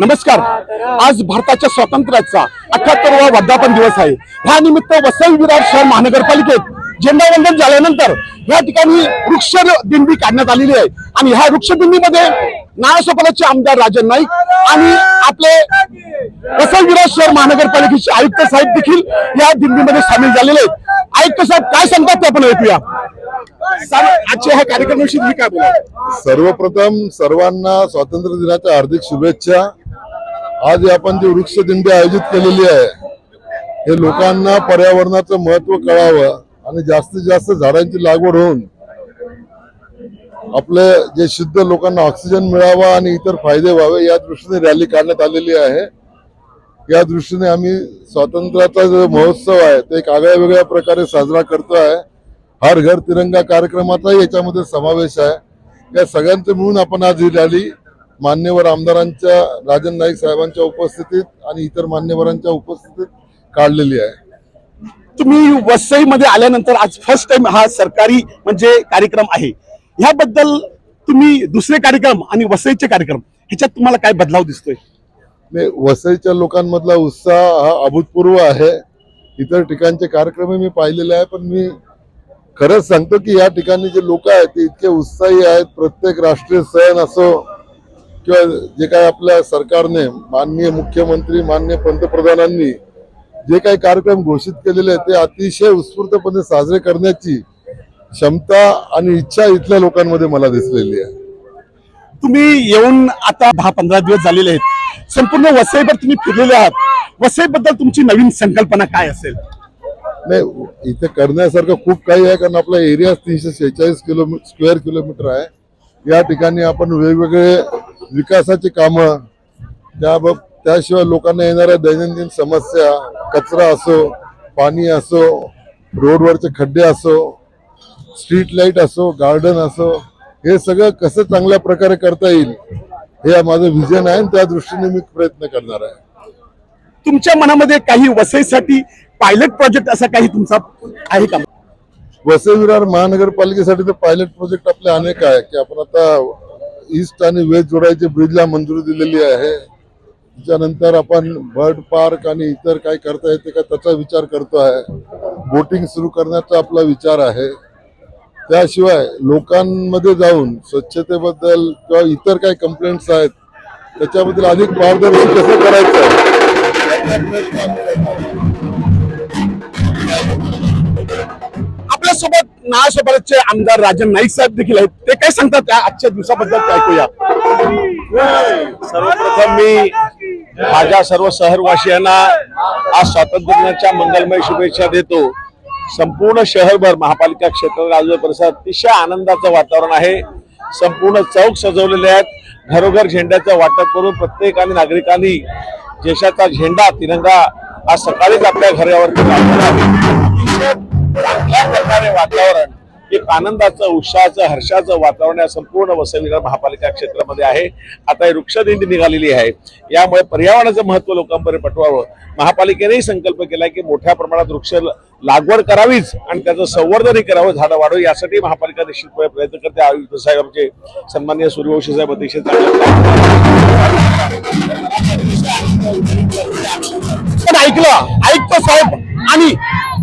नमस्कार. आज भारताच्या स्वातंत्र्याचा अठ्याहत्तरवा वर्धापन दिवस आहे. ह्या निमित्त वसई विरार शहर महानगरपालिकेत झेंडावंदन झाल्यानंतर या ठिकाणी वृक्ष दिंडी काढण्यात आलेली आहे. आणि ह्या वृक्षदिंडीमध्ये नारासोपालाचे आमदार राजन नाईक आणि आपले वसई विरार शहर महानगरपालिकेचे आयुक्त साहेब देखील या दिंडीमध्ये सामील झालेले आहेत. आयुक्त साहेब काय सांगतात ते आपण ऐकूया. आजच्या ह्या कार्यक्रमाविषयी तुम्ही काय बोला सर्वप्रथम सर्वांना स्वातंत्र्य दिनाच्या हार्दिक शुभेच्छा. आज आपण जी वृक्ष दिंडी आयोजित केलेली आहे हे लोकांना पर्यावरणाचं महत्त्व कळावं आणि जास्तीत जास्त झाडांची लागवड होऊन आपले जे शुद्ध लोकांना ऑक्सिजन मिळावा आणि इतर फायदे व्हावे या दृष्टीने रॅली काढण्यात आलेली आहे. या दृष्टीने आम्ही स्वातंत्र्याचा जो महोत्सव आहे तो एक आगळ्या वेगळ्या प्रकारे साजरा करतो आहे हर घर तिरंगा कार्यक्रमाचाही याच्यामध्ये समावेश आहे. या सगळ्यांचं मिळून आपण आज ही रॅली मान्यवर आमदारांच्या राजन नाईक साहेबांच्या उपस्थितीत आणि इतर मान्यवरांच्या उपस्थितीत काढलेली आहे. तुम्ही वसईमध्ये आल्यानंतर आज फर्स्ट टाइम हा सरकारी म्हणजे कार्यक्रम आहे. ह्याबद्दल तुम्ही दुसरे कार्यक्रम आणि वसईचे कार्यक्रम ह्याच्यात तुम्हाला काय बदलाव दिसतोय? नाही, वसईच्या लोकांमधला उत्साह हा अभूतपूर्व आहे. इतर ठिकाणचे कार्यक्रम मी पाहिलेले आहे पण मी खरंच सांगतो की या ठिकाणी जे लोक आहेत ते इतके उत्साही आहेत. प्रत्येक राष्ट्रीय सण असो किंवा जे काय आपल्या सरकारने माननीय मुख्यमंत्री माननीय पंतप्रधानांनी जे काही कार्यक्रम घोषित केलेले आहेत ते अतिशय उत्स्फूर्तपणे साजरे करण्याची क्षमता आणि इच्छा इथल्या लोकांमध्ये मला दिसलेली आहे. तुम्ही येऊन आता दहा पंधरा दिवस झालेले आहेत. संपूर्ण वसईभर तुम्ही फिरलेले आहात. वसईबद्दल तुमची नवीन संकल्पना काय असेल? नाही इथे करण्यासारखं खूप काही आहे कारण आपला एरिया तीनशे शेहेचाळीस किलोमीटर स्क्वेअर किलोमीटर आहे. या ठिकाणी आपण वेगवेगळे विकासाची कामं त्या त्याशिवाय लोकांना येणाऱ्या दैनंदिन समस्या कचरा असो पाणी असो रोडवरचे खड्डे असो स्ट्रीट लाइट असो गार्डन असो हे सगळं कसं चांगल्या प्रकारे करता येईल हे माझं विजन आहे आणि त्या दृष्टीने मी प्रयत्न करणार आहे. तुमच्या मनामध्ये काही वसईसाठी पायलट प्रोजेक्ट असा काही तुमचा आहे का? वसई विरार महानगरपालिकेसाठी तर पायलट प्रोजेक्ट आपले अनेक आहे की आपण आता ईस्ट आणि वेस्ट जोडायची ब्रिजला मंजुरी दिलेली आहे. त्याच्यानंतर आपण बर्ड पार्क आणि इतर काय करता येते का त्याचा विचार करतो आहे. बोटिंग सुरू करण्याचा आपला विचार आहे. त्याशिवाय लोकांमध्ये जाऊन स्वच्छतेबद्दल किंवा इतर काही कंप्लेंट्स आहेत त्याच्याबद्दल अधिक पारदर्शी कसं करायचं? आपल्यासोबत नाळासोबतचे आमदार राजन नाईक साहेब देखील आहेत. ते काय सांगतात? त्या आजच्या दिवसाबद्दल ते ऐकूया. सर्वप्रथम मी माझ्या सर्व शहरवासियांना आज स्वातंत्र्य दिनाच्या मंगलमय शुभेच्छा देतो. संपूर्ण शहरभर महापालिका क्षेत्र राजूर परिसरात अतिशय आनंदाचं वातावरण आहे. संपूर्ण चौक सजवलेले आहेत. घरोघर झेंड्याचं वाटप करून प्रत्येकाने नागरिकांनी देशाचा झेंडा तिरंगा आज सकाळीच आपल्या घरावरती वातावरण एक आनंदाचं उत्साहाचं हर्षाचं वातावरण या संपूर्ण वसईविरार महापालिका क्षेत्रामध्ये आहे. आता ही वृक्षदिंडी निघालेली आहे. यामुळे पर्यावरणाचं महत्त्व लोकांपर्यंत पटवावं. महापालिकेनेही संकल्प केला की मोठ्या प्रमाणात वृक्ष लागवड करावीच आणि त्याचं संवर्धनही करावं झाडं वाढव यासाठी महापालिका निश्चितपणे प्रयत्न करते. आयुक्त साहेब आमचे सन्मान्य सूर्यवंशी साहेब अतिशय चांगले पण ऐकलं ऐकतो साहेब. आणि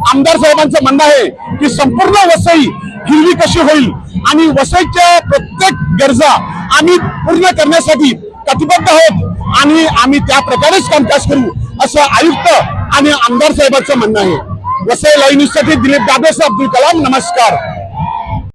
आमदार साहेबांचं म्हणणं आहे की संपूर्ण वसई हिरवी कशी होईल? आणि वसईच्या प्रत्येक गरजा आम्ही पूर्ण करण्यासाठी कटिबद्ध आहोत आणि आम्ही त्या प्रकारेच कामकाज करू असं आयुक्त आणि आमदार साहेबांचं म्हणणं आहे. वसई लाईनीसाठी दिलीप दाबेसह अब्दुल कलाम नमस्कार.